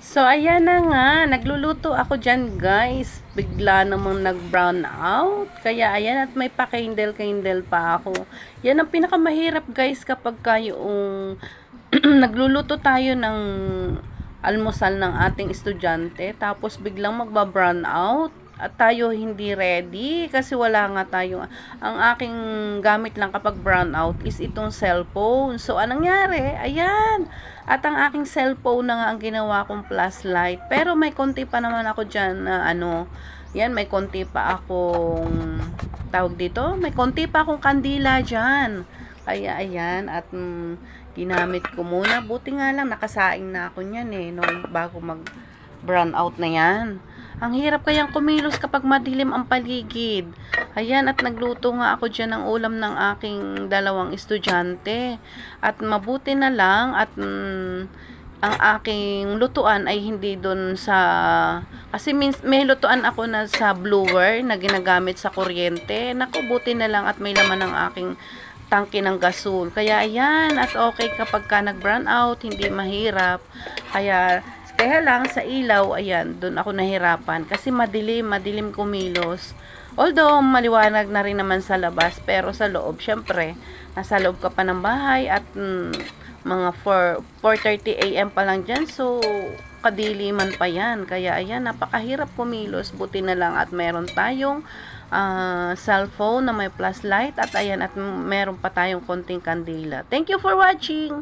So, ayan na nga. Nagluluto ako dyan, guys. Bigla namang nag-brown out. Kaya, ayan, at may pa-candle-candle pa ako. Yan ang pinakamahirap, guys, kapag kayong nagluluto tayo ng almusal ng ating estudyante. Tapos, biglang magba-brown out. At tayo hindi ready kasi wala nga tayo. Ang aking gamit lang kapag brown out is itong cellphone. So, anong nangyari? Ayan. At ang aking cellphone na nga ang ginawa kong flashlight. Pero may konti pa naman ako dyan na ano. Yan, may konti pa akong tawag dito. May konti pa akong kandila dyan. Kaya ayan. At mm, ginamit ko muna. Buti nga lang nakasaing na ako niyan eh. No, bago mag brown out na yan. Ang hirap kayang kumilos kapag madilim ang paligid. Ayan, at nagluto nga ako dyan ng ulam ng aking dalawang estudyante. At mabuti na lang at mm, ang aking lutuan ay hindi doon sa... Kasi min- may lutuan ako na sa blower na ginagamit sa kuryente. Naku, buti na lang at may laman ng aking tangke ng gasol. Kaya ayan, at okay kapag ka nag-brown out, hindi mahirap. Kaya kaya lang sa ilaw, ayan, doon ako nahirapan kasi madilim, madilim kumilos. Although maliwanag na rin naman sa labas, pero sa loob, syempre, nasa loob ka pa ng bahay at mm, mga 4 4:30 AM pa lang diyan. So kadiliman pa 'yan. Kaya ayan, napakahirap kumilos. Buti na lang at meron tayong ah, cellphone na may flashlight at ayan at meron pa tayong konting kandila. Thank you for watching.